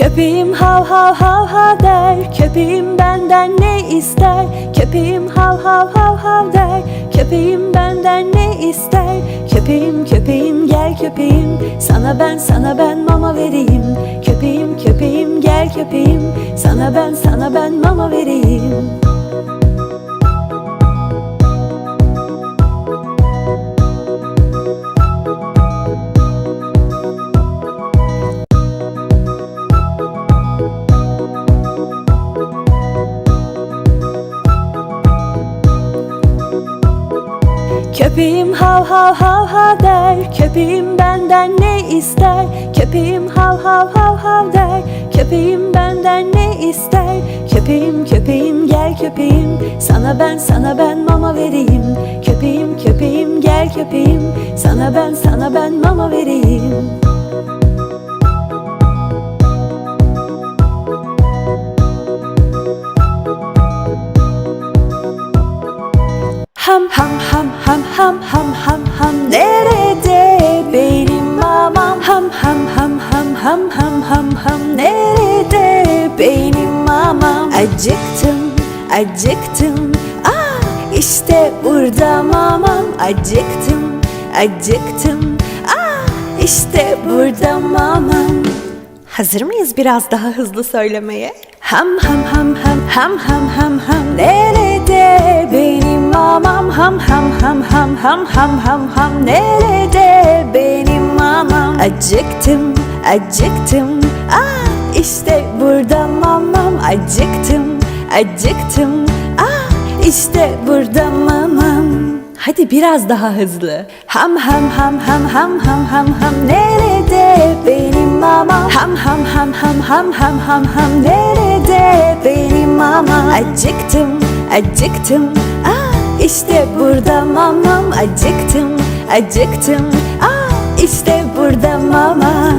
hav hav hav hav der Köpeğim benden ne ister? Köpeğim hav hav hav hav der Köpeğim benden ne ister? Köpeğim köpeğim gel köpeğim Sana ben sana ben mama vereyim. Köpeğim köpeğim gel köpeğim Sana ben sana ben mama vereyim Köpeğim hav hav hav hav der Köpeğim benden ne ister? Köpeğim hav hav hav hav der Köpeğim benden ne ister? Köpeğim köpeğim gel köpeğim Sana ben sana ben mama vereyim. Köpeğim köpeğim gel köpeğim Sana ben sana ben mama vereyim Ham ham ham ham ham ham ham ham Nerede benim mamam Ham ham ham ham ham ham ham ham Nerede benim mamam Acıktım acıktım Ah işte burada mamam Acıktım acıktım Ah işte burada mamam Hazır mıyız biraz daha hızlı söylemeye? Ham ham ham ham ham ham ham ham Nerede benim ham ham ham ham ham ham ham ham Nerede benim mamam Acıktım acıktım Ah işte burada mamam Acıktım acıktım Ah işte burada mamam Hadi biraz daha hızlı. Ham ham ham ham ham ham ham ham nerede benim mama? Ham ham ham ham ham ham ham ham nerede benim mama? Acıktım, acıktım. Ah işte burada mamam. Acıktım, acıktım. Ah işte burada mama.